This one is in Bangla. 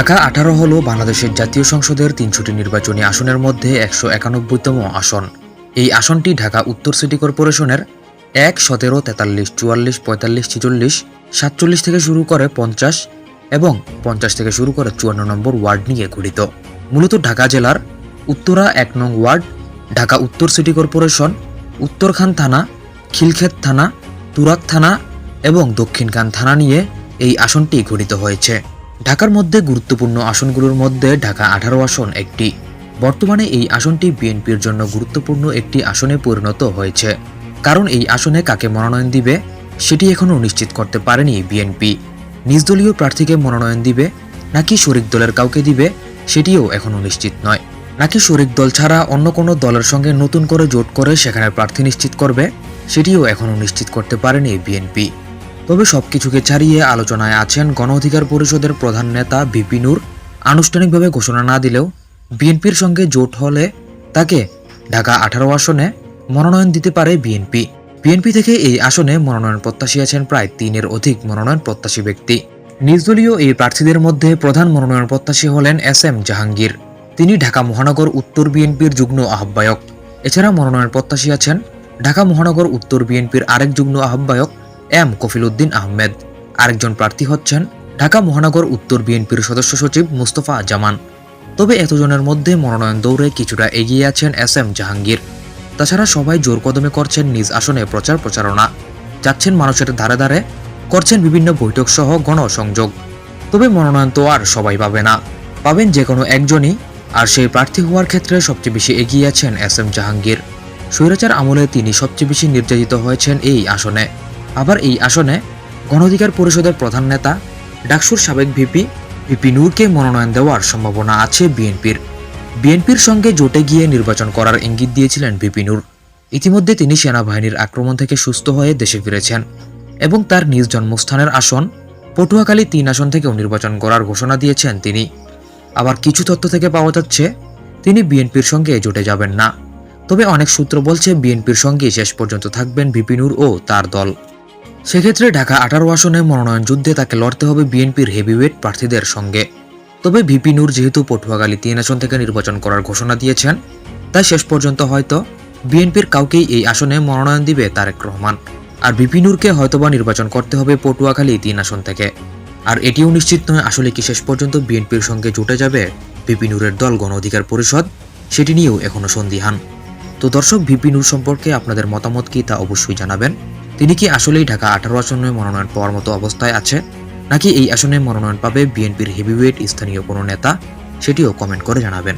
ঢাকা আঠারো হল বাংলাদেশের জাতীয় সংসদের তিনশোটি নির্বাচনী আসনের মধ্যে একশো একানব্বইতম আসন। এই আসনটি ঢাকা উত্তর সিটি কর্পোরেশনের এক, সতেরো, তেতাল্লিশ, চুয়াল্লিশ, পঁয়তাল্লিশ, ছেচল্লিশ, সাতচল্লিশ থেকে শুরু করে পঞ্চাশ এবং পঞ্চাশ থেকে শুরু করে চুয়ান্ন নম্বর ওয়ার্ড নিয়ে গঠিত। মূলত ঢাকা জেলার উত্তরা এক নং ওয়ার্ড, ঢাকা উত্তর সিটি কর্পোরেশন, উত্তরখান থানা, খিলক্ষেত থানা তুরাক থানা এবং দক্ষিণখান থানা নিয়ে এই আসনটি গঠিত হয়েছে। ঢাকার মধ্যে গুরুত্বপূর্ণ আসনগুলোর মধ্যে ঢাকা আঠারো আসন একটি। বর্তমানে এই আসনটি বিএনপির জন্য গুরুত্বপূর্ণ একটি আসনে পরিণত হয়েছে। কারণ এই আসনে কাকে মনোনয়ন দিবে, সেটি এখনও নিশ্চিত করতে পারেনি বিএনপি। নিজ দলীয় প্রার্থীকে মনোনয়ন দিবে, নাকি শরিক দলের কাউকে দিবে, সেটিও এখনও নিশ্চিত নয়। নাকি শরিক দল ছাড়া অন্য কোনো দলের সঙ্গে নতুন করে জোট করে সেখানে প্রার্থী নিশ্চিত করবে, সেটিও এখনও নিশ্চিত করতে পারেনি বিএনপি। তবে সবকিছুকে ছাড়িয়ে আলোচনায় আছেন গণ অধিকার পরিষদের প্রধান নেতা ভিপি নূর। আনুষ্ঠানিকভাবে ঘোষণা না দিলেও বিএনপির সঙ্গে জোট হলে তাকে ঢাকা আঠারো আসনে মনোনয়ন দিতে পারে বিএনপি। বিএনপি থেকে এই আসনে মনোনয়ন প্রত্যাশী আছেন প্রায় তিনের অধিক মনোনয়ন প্রত্যাশী ব্যক্তি। নির্দলীয় এই প্রার্থীদের মধ্যে প্রধান মনোনয়ন প্রত্যাশী হলেন এস এম জাহাঙ্গীর। তিনি ঢাকা মহানগর উত্তর বিএনপির যুগ্ম আহ্বায়ক। এছাড়া মনোনয়ন প্রত্যাশী আছেন ঢাকা মহানগর উত্তর বিএনপির আরেক যুগ্ম আহ্বায়ক এম কফিলউদ্দিন আহমেদ। আরেকজন প্রার্থী হচ্ছেন ঢাকা মহানগর উত্তর বিএনপির সদস্য সচিব মুস্তফা জামান। তবে এতজনের মধ্যে মনোনয়ন দৌড়ে কিছুটা এগিয়ে আছেন এস এম জাহাঙ্গীর। তাছাড়া সবাই জোর কদমে করছেন নিজ আসনে প্রচার প্রচারণা। যাচ্ছেন মানুষের ধারে ধারে, করছেন বিভিন্ন বৈঠক সহ গণসংযোগ। তবে মনোনয়ন তো আর সবাই পাবে না। পাবেন যে কোনো একজনই, আর সেই প্রার্থী হওয়ার ক্ষেত্রে সবচেয়ে বেশি এগিয়ে আছেন এস এম জাহাঙ্গীর। স্বৈরাচার আমলে তিনি সবচেয়ে বেশি নির্যাতিত হয়েছেন এই আসনে। আবার এই আসনে গণঅধিকার পরিষদের প্রধান নেতা, ডাকসুর সাবেক ভিপি ভিপি নূরকে মনোনয়ন দেওয়ার সম্ভাবনা আছে বিএনপির। বিএনপির সঙ্গে জোটে গিয়ে নির্বাচন করার ইঙ্গিত দিয়েছিলেন ভিপি নূর। ইতিমধ্যে তিনি সেনাবাহিনীর আক্রমণ থেকে সুস্থ হয়ে দেশে ফিরেছেন এবং তার নিজ জন্মস্থানের আসন, পটুয়াখালী তিন আসন থেকেও নির্বাচন করার ঘোষণা দিয়েছেন তিনি। আবার কিছু তথ্য থেকে পাওয়া যাচ্ছে, তিনি বিএনপির সঙ্গে জোটে যাবেন না। তবে অনেক সূত্র বলছে বিএনপির সঙ্গে শেষ পর্যন্ত থাকবেন বিপিনুর ও তার দল। সেক্ষেত্রে ঢাকা আঠারো আসনে মনোনয়ন যুদ্ধে তাকে লড়তে হবে বিএনপির হেভিওয়েট প্রার্থীদের সঙ্গে। তবে ভিপি নূর যেহেতু পটুয়াখালী তিন আসন থেকে নির্বাচন করার ঘোষণা দিয়েছেন, তাই শেষ পর্যন্ত হয়তো বিএনপির কাউকেই এই আসনে মনোনয়ন দিবে তারেক রহমান। আর ভিপি নূরকে হয়তোবা নির্বাচন করতে হবে পটুয়াখালী তিন আসন থেকে। আর এটিও নিশ্চিত নয় আসলে কি শেষ পর্যন্ত বিএনপির সঙ্গে জুটে যাবে ভিপি নূরের দল গণ অধিকার পরিষদ, সেটি নিয়েও এখনও সন্দিহান। তো দর্শক, ভিপি নূর সম্পর্কে আপনাদের মতামত কি তা অবশ্যই জানাবেন। তিনি কি আসলেই ঢাকা আঠারো আসনে মনোনয়ন পাওয়ার মতো অবস্থায় আছে? নাকি এই আসনে মনোনয়ন পাবে বিএনপির হেভিওয়েট স্থানীয় কোনো নেতা? সেটিও কমেন্ট করে জানাবেন।